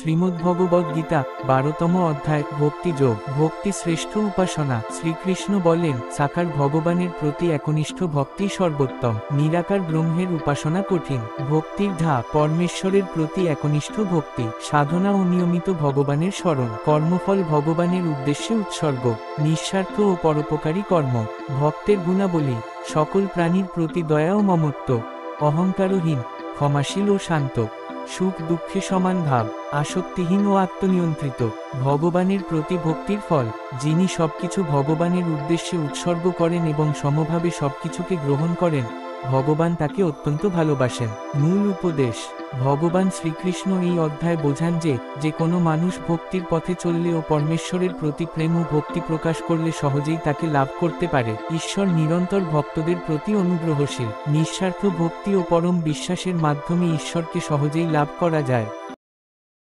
শ্রীমদ্ভগবদ গীতা বারোতম অধ্যায় ভক্তিযোগ ভক্তি শ্রেষ্ঠ উপাসনা, শ্রীকৃষ্ণ বলেন, সাকার ভগবানের প্রতি একনিষ্ঠ ভক্তি সর্বোত্তম, নিরাকার ব্রহ্মের উপাসনা কঠিন, ভক্তির ধা পরমেশ্বরের প্রতি একনিষ্ঠ ভক্তি, সাধনা ও নিয়মিত ভগবানের স্মরণ, কর্মফল ভগবানের উদ্দেশ্যে উৎসর্গ, নিঃস্বার্থ ও পরোপকারী কর্ম, ভক্তের গুণাবলী, সকল প্রাণীর প্রতি দয়া ও মমত্ব, অহংকারহীন, ক্ষমাশীল ও শান্ত। সুখ দুঃখে সমান ভাব, আসক্তিহীন ও আত্মনিয়ন্ত্রিত, ভগবানের প্রতি ভক্তির ফল, যিনি সবকিছু ভগবানের উদ্দেশ্যে উৎসর্গ করেন এবং সমভাবে সবকিছুকে গ্রহণ করেন। ভগবান তাকে অত্যন্ত ভালোবাসেন। মূল উপদেশ, ভগবান শ্রীকৃষ্ণ এই অধ্যায় বোঝান যে যে কোনো মানুষ ভক্তির পথে চললে ও পরমেশ্বরের প্রতি প্রেম ও ভক্তি প্রকাশ করলে সহজেই তাকে লাভ করতে পারে। ঈশ্বর নিরন্তর ভক্তদের প্রতি অনুগ্রহশীল। নিঃস্বার্থ ভক্তি ও পরম বিশ্বাসের মাধ্যমে ঈশ্বরকে সহজেই লাভ করা যায়।